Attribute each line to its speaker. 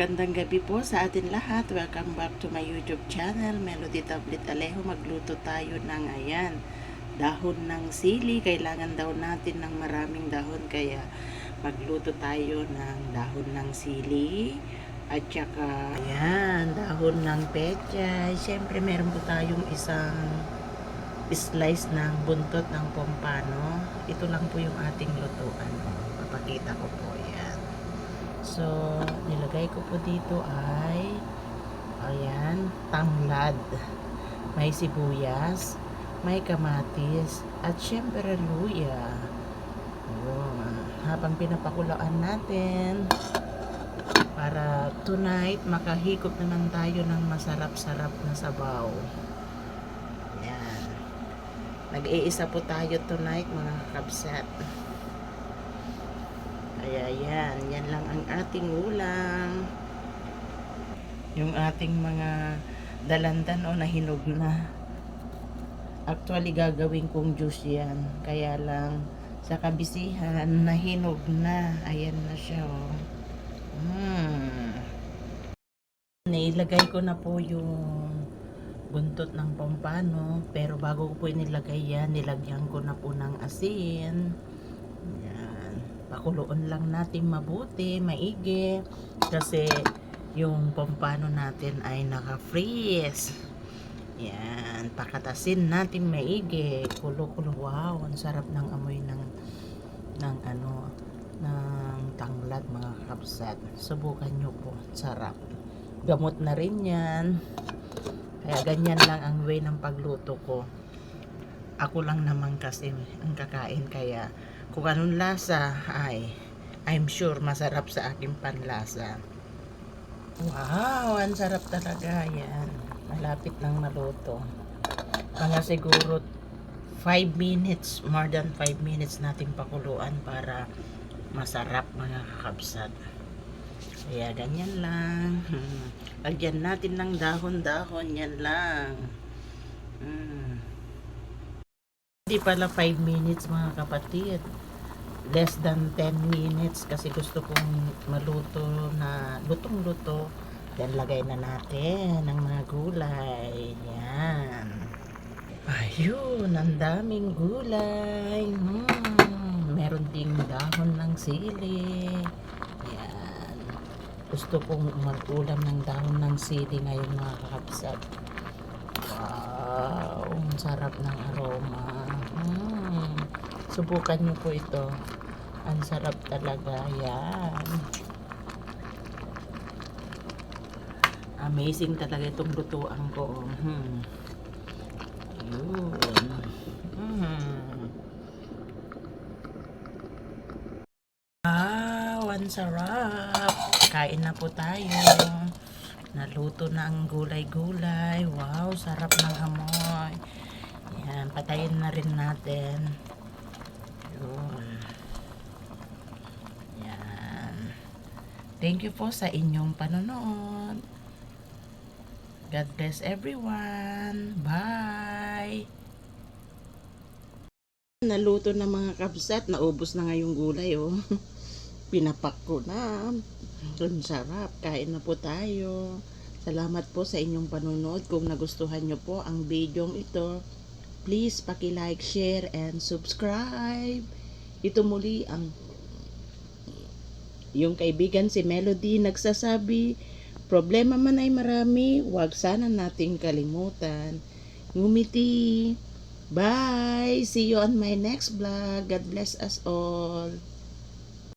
Speaker 1: Magandang gabi po sa atin lahat. Welcome back to my YouTube channel, Melody Tablet Alejo. Magluto tayo ng ayan, dahon ng sili. Kailangan daw natin ng maraming dahon kaya magluto tayo ng dahon ng sili. At saka, ayan, dahon ng pechay. Siyempre, meron po tayong isang slice ng buntot ng pompano. Ito lang po yung ating lutuan. Papakita ko po yan. So, nilagay ko po dito ay ayan, tanglad. May sibuyas, may kamatis, at syempre luya. Yun. Habang pinapakulaan natin, para tonight makahigop naman tayo ng masarap-sarap na sabaw. Yan. Nag-iisa po tayo tonight mga kabsat. Kaya yan, yan lang ang ating ulam. Yung ating mga dalandan o nahinog na. Actually, gagawin kong juice yan. Kaya lang, sa kabisihan, nahinog na. Ayan na siya, oh. Hmm. Nailagay ko na po yung buntot ng pampano. Pero bago ko po inilagay yan, nilagyan ko na po ng asin. Yan. Pakuloon lang natin mabuti, maigi. Kasi yung pampano natin ay naka-freeze. Yan. Pakatasin natin maigi. Kulo-kulo. Wow, ang sarap ng amoy ng ng ano ng tanglad mga kapsat. Subukan nyo po. Sarap. Gamot na rin yan. Kaya ganyan lang ang way ng pagluto ko. Ako lang naman kasi ang kakain kaya kung anong lasa ay I'm sure masarap sa aking panlasa. Wow, ang sarap talaga yan. Malapit nang maluto. Mga siguro 5 minutes, more than 5 minutes natin pakuluan para masarap mga kakabsat. Kaya ganyan lang. Hmm. Lagyan natin ng dahon-dahon. Yan lang. Hmm. Hindi pala 5 minutes mga kapatid. Less than 10 minutes kasi gusto kong maluto na lutong-luto. Then lagay na natin ng mga gulay. Yan. Ayun, ang daming gulay. Hmm, meron ding dahon ng sili. Yan. Gusto kong mag-ulam ng dahon ng sili ngayon mga kakapsat. Wow, ang sarap ng aroma. Hmm. Subukan niyo po ito. Ang sarap talaga. Yan. Amazing talaga itong lutuan ko. Hmm. Ayun. Hmm. Wow, ang sarap. Kain na po tayo. Naluto na ang gulay-gulay. Wow, sarap ng amoy. Yan, patayin na rin natin. Yun. Yan. Thank you po sa inyong panonood. God bless everyone. Bye! Naluto na mga kabsat. Naubos na nga yung gulay, oh. Pinapak ko na. Ang sarap. Kain na po tayo. Salamat po sa inyong panonood. Kung nagustuhan nyo po ang video ito, please paki-like, share, and subscribe. Ito muli ang yung kaibigan si Melody nagsasabi, problema man ay marami, huwag sana nating kalimutan. Ngumiti. Bye! See you on my next vlog. God bless us all.